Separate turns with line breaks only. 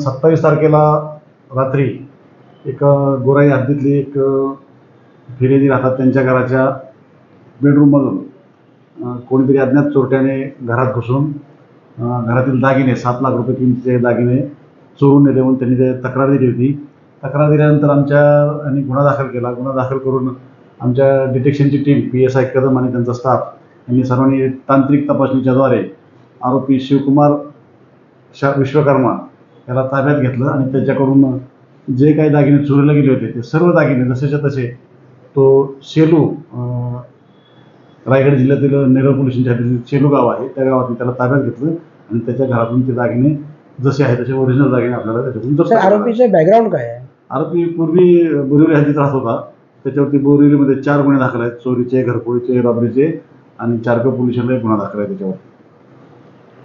सत्तावीस तारखेला रात्री एक गोराई हद्दीतली एक फिरेदी राहतात त्यांच्या घराच्या बेडरूममधून. कोणीतरी अज्ञात चोरट्याने घरात घुसून घरातील दागिने सात लाख रुपये किमतीचे दागिने चोरून नेले म्हणून त्यांनी ते तक्रार दिली होती. तक्रार दिल्यानंतर आमच्या आणि गुन्हा दाखल केला. गुन्हा दाखल करून आमच्या डिटेक्शनची team P S I Kadam आणि त्यांचा स्टाफ यांनी सर्वांनी तांत्रिक तपासणीच्याद्वारे आरोपी शिवकुमार शा विश्वकर्मा याला ताब्यात घेतलं आणि त्याच्याकडून जे काही दागिने चोरीला गेले होते ते सर्व दागिने जसेच्या तसे तो शेलू रायगड जिल्ह्यातील नेरळ पोलीस स्टेशनच्या हद्दीतील शेलू गाव आहे त्या गावातून त्याला ताब्यात घेतलं आणि त्याच्या घरातून ते दागिने जसे आहे तसे ओरिजिनल दागिने आपल्याला त्याच्यातून.
आरोपीचं बॅकग्राऊंड काय आहे?
आरोपी पूर्वी बोरिवली हद्दीत राहत होता. त्याच्यावरती बोरिवलीमध्ये चार गुन्हे दाखल आहेत. चोरीचे घरफोडीचे रबरीचे आणि चारक पोलिसांना एक गुन्हा दाखल आहे त्याच्यावर